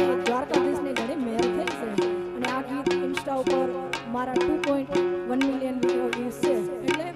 કે દ્વારકાધીશને ઘણી મેર થઈ છે. અને આ ગીત ઇન્સ્ટા ઉપર મારા two point one million views છે. એટલે